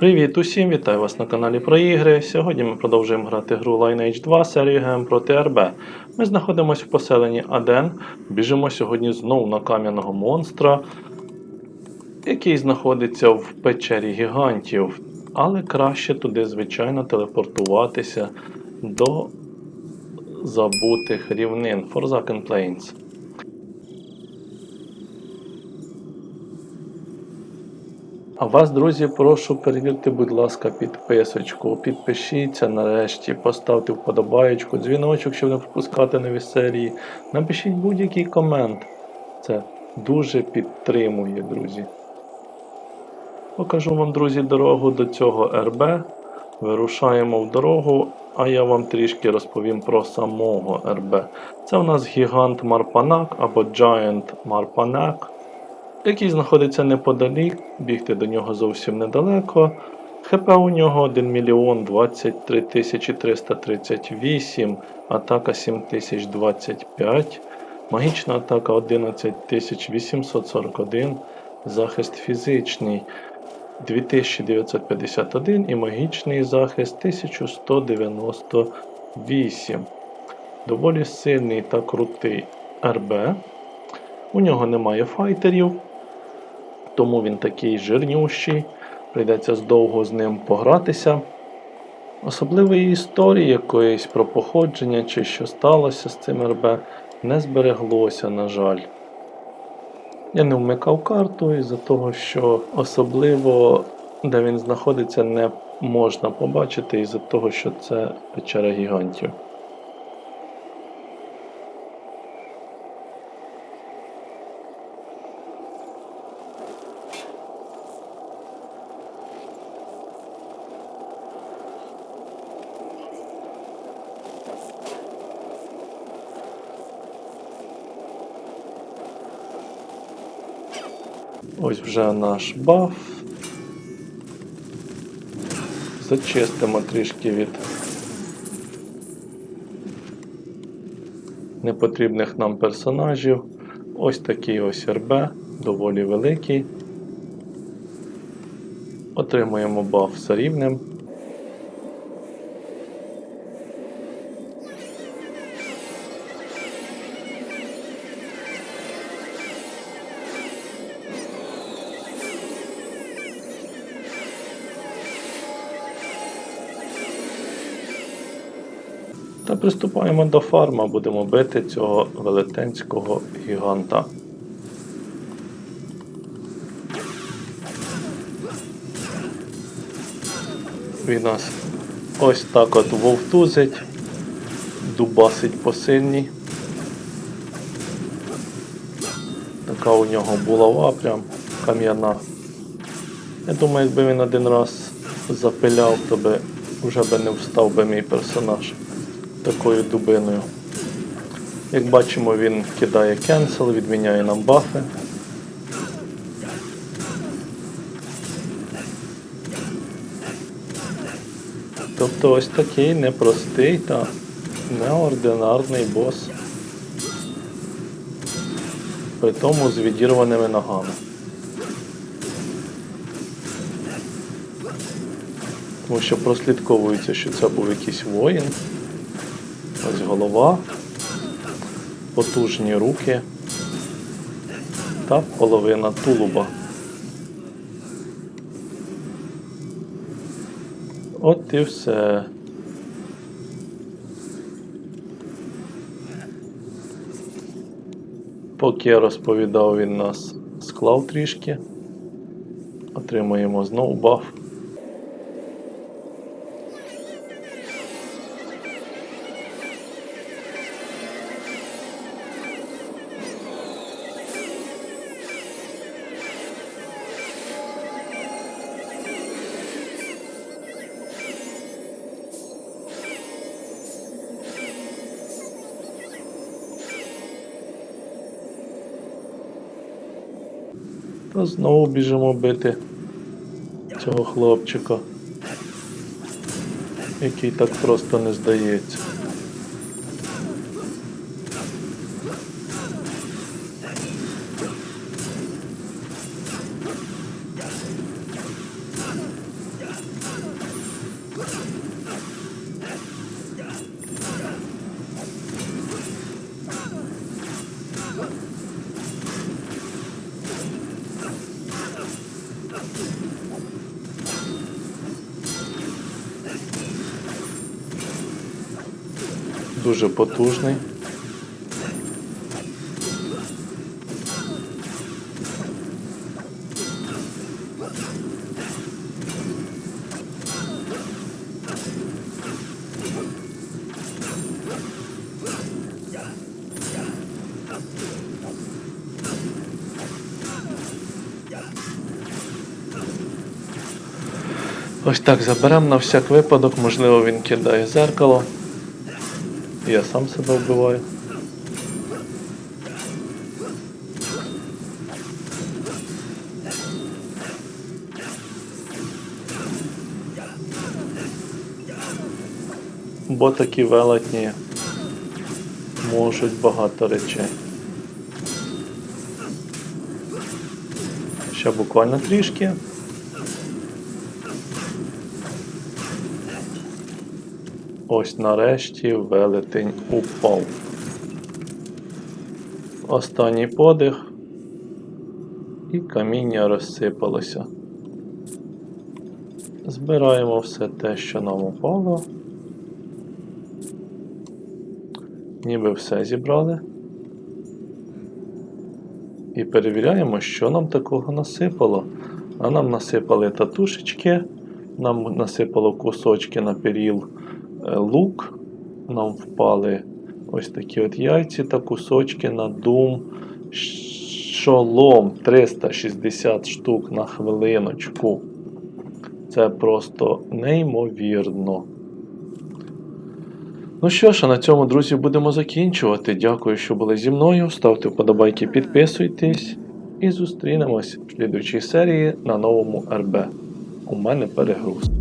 Привіт усім, вітаю вас на каналі про ігри. Сьогодні ми продовжуємо грати гру Lineage 2 серію ГМ проти РБ. Ми знаходимося в поселенні Аден. Біжимо сьогодні знову на кам'яного монстра, який знаходиться в печері гігантів. Але краще туди, звичайно, телепортуватися до забутих рівнин Forsaken Plains. А вас, друзі, прошу перевірте, будь ласка, підписочку. Підпишіться нарешті, поставте вподобаєчку, дзвіночок, щоб не пропускати нові серії. Напишіть будь-який комент. Це дуже підтримує, друзі. Покажу вам, друзі, дорогу до цього РБ. Вирушаємо в дорогу, а я вам трішки розповім про самого РБ. Це у нас гігант Марпанак або Giant Марпанак який знаходиться неподалік, бігти до нього зовсім недалеко. ХП у нього 1 мільйон 23 тисячі 338, атака 7025, магічна атака 11841, захист фізичний 2951 і магічний захист 1198. Доволі сильний та крутий РБ. У нього немає файтерів, тому він такий жирнющий. Прийдеться здовго з ним погратися. Особливої історії якоїсь про походження чи що сталося з цим РБ не збереглося, на жаль. Я не вмикав карту із-за того, що особливо де він знаходиться, не можна побачити із-за того, що це печера гігантів. Ось вже наш баф. Зачистимо трішки від непотрібних нам персонажів. Ось такий ось РБ, доволі великий. Отримуємо баф за рівнем. Та приступаємо до фарма, будемо бити цього велетенського гіганта. Він нас ось так от вовтузить, дубасить по сильній. Така у нього булава прям кам'яна. Я думаю, якби він один раз запиляв, то би вже би не встав би мій персонаж такою дубиною. Як бачимо, він кидає кенсел, відміняє нам бафи. Тобто ось такий непростий та неординарний бос. При тому з відірваними ногами. Тому що прослідковується, що це був якийсь воїн. Ось голова, потужні руки та половина тулуба. От і все. Поки я розповідав, він нас склав трішки. Отримуємо знову баф. Та знову біжимо бити цього хлопчика, який так просто не здається. Дуже потужний. Ось так заберемо на всяк випадок, можливо, він кидає зеркало. Я сам себе вбиваю. Бо такі велетні можуть багато речей. Ще буквально трішки. Ось нарешті велетень упав. Останній подих. І каміння розсипалося. Збираємо все те, що нам упало. Ніби все зібрали. І перевіряємо, що нам такого насипало. А нам насипали татушечки, нам насипало кусочки на періл лук, нам впали ось такі от яйці та кусочки на дум. Шолом 360 штук на хвилиночку. Це просто неймовірно. Ну що ж, а на цьому, друзі, будемо закінчувати. Дякую, що були зі мною. Ставте вподобайки, підписуйтесь. І зустрінемось в слідуючій серії на новому РБ. У мене перегруз.